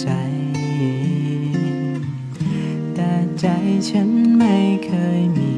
ใจ แต่ใจฉันไม่เคยมี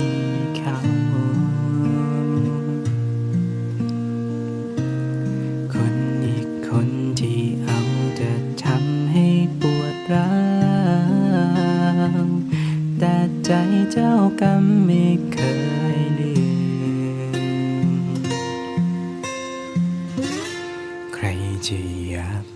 ี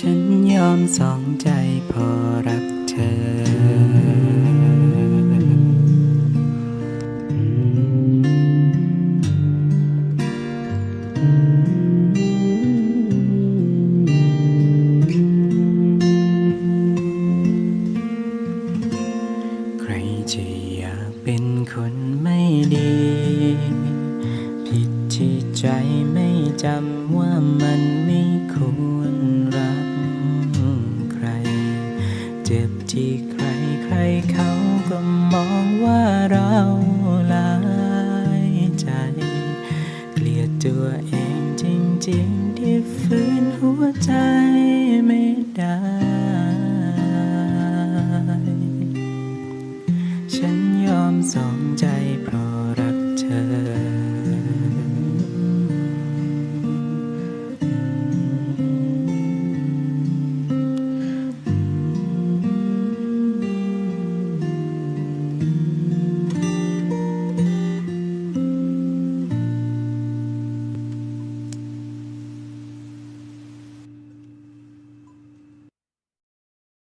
ฉันยอมสองใจเพอรักเธอใครจะอยากเป็นคนไม่ดีผิดที่ใจไม่จำว่ามันไม่ควร ๆที่ฝืนหัวใจไม่ได้ ฉันยอมสองใจเพราะ